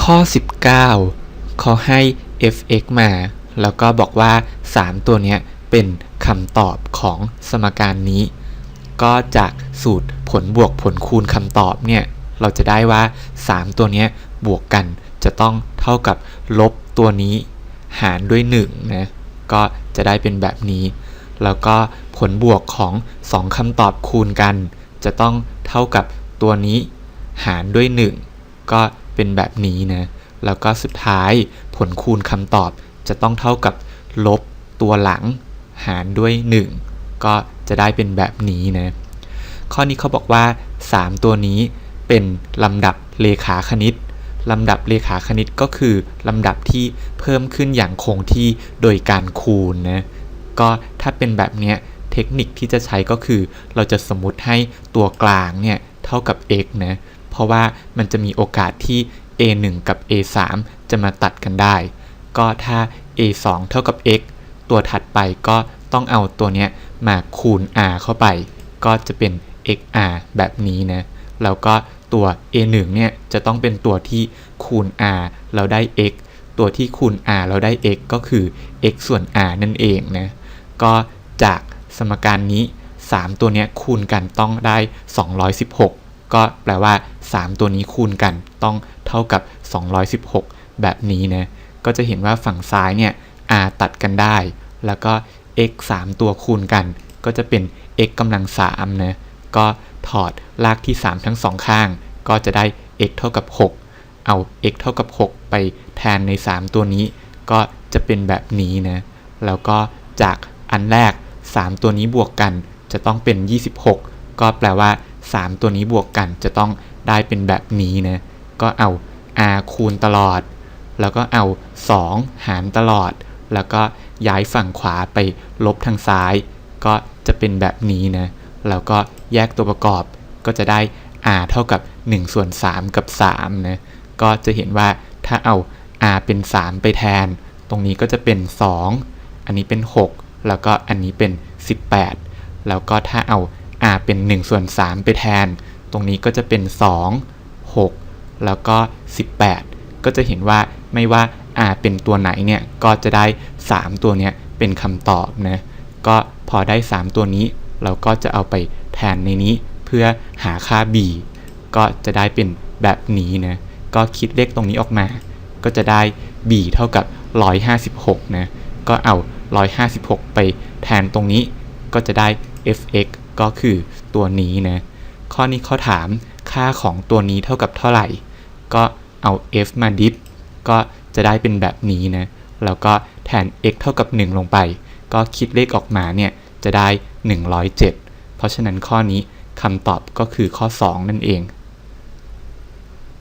ข้อ 19 เขาให้ f(x) มา แล้วก็บอกว่า 3 ตัวเนี้ยเป็นคำตอบของสมการนี้ ก็จากสูตรผลบวกผลคูณคำตอบเนี่ย เราจะได้ว่า 3 ตัวเนี้ยบวกกันจะต้องเท่ากับลบตัวนี้หารด้วย1นะ ก็จะได้เป็นแบบนี้ แล้วก็ผลบวกของ 2คำตอบคูณกัน จะต้องเท่ากับตัวนี้หารด้วย 1 ก็ เป็นแบบนี้นะแล้วก็สุดท้ายผลคูณคำตอบจะต้องเท่ากับลบตัวหลังหารด้วย 1 ก็จะได้เป็นแบบนี้นะ ข้อนี้เขาบอกว่า 3 ตัวนี้เป็นลำดับเลขาคณิตลำดับเลขาคณิตก็คือลำดับที่เพิ่มขึ้นอย่างคงที่โดยการคูณนะ ก็ถ้าเป็นแบบเนี้ยเทคนิคที่จะใช้ก็คือ เราจะสมมติให้ตัวกลางเนี่ยเท่ากับ x นะ เพราะว่ามันจะมีโอกาสที่ a 1 กับ a 3 จะมาตัดกันได้ ก็ถ้า a 2 เท่ากับ x ตัวถัดไปก็ต้องเอาตัวเนี้ยมาคูณ r เข้าไป ก็จะเป็น xr แบบนี้นะ แล้วก็ตัว a 1 เนี่ยจะต้องเป็นตัวที่คูณ r เราได้ x ตัวที่คูณ r เราได้ x ก็คือ x ส่วน r นั่นเองนะ ก็จากสมการนี้ 3 ตัวเนี้ยคูณกันต้องได้ 216 ก็แปลว่า 3 ตัวนี้คูณกันต้องเท่ากับ 216 แบบนี้นะ ก็จะเห็นว่าฝั่งซ้ายเนี่ย r ตัดกันได้ แล้วก็ x 3 ตัวคูณกัน ก็จะเป็น x กำลัง3นะ ก็ถอดรากที่ 3 ทั้งสองข้าง ก็จะได้ x เท่ากับ 6 เอา x เท่ากับ 6 ไปแทนใน 3 ตัวนี้ ก็จะเป็นแบบนี้นะ แล้วก็จากอันแรก 3 ตัวนี้บวกกันจะต้องเป็น 26 ก็แปลว่า 3 ตัวนี้บวกกันจะต้องได้เป็นแบบนี้นะ ก็เอา r คูณตลอด แล้วก็เอา 2 หารตลอด แล้วก็ย้ายฝั่งขวาไปลบทางซ้าย ก็จะเป็นแบบนี้นะ แล้วก็แยกตัวประกอบก็จะได้ r เท่ากับ1ส่วน3กับ3นะ ก็จะเห็นว่าถ้าเอา r เป็น 3 ไปแทน ตรงนี้ก็จะเป็น 2 อันนี้เป็น 6 แล้วก็อันนี้เป็น 18 แล้วก็ถ้าเอา r เป็น1ส่วน3ไปแทน ตรงนี้ก็จะเป็น 2 6 แล้วก็ 18 ก็จะเห็นว่าไม่ว่า r เป็นตัวไหนเนี่ยก็จะได้ 3 ตัวเนี้ยเป็นคำตอบนะก็พอได้ 3 ตัวนี้ เราก็จะเอาไปแทนในนี้เพื่อหาค่า b ก็จะได้เป็นแบบนี้นะก็คิดเลขตรงนี้ออกมา ก็จะได้ b เท่ากับ 156นะก็เอา 156 ไปแทนตรงนี้ก็จะได้ fx ก็คือตัวนี้นะ ข้อนี้เขาถามค่าของตัวนี้เท่ากับเท่าไหร่ ก็เอา f มาดิฟก็จะได้เป็นแบบนี้นะ แล้วก็แทน x เท่ากับ 1 ลงไป ก็คิดเลขออกมาเนี่ยจะได้ 107 เพราะฉะนั้นข้อนี้คำตอบก็คือข้อ 2 นั่นเอง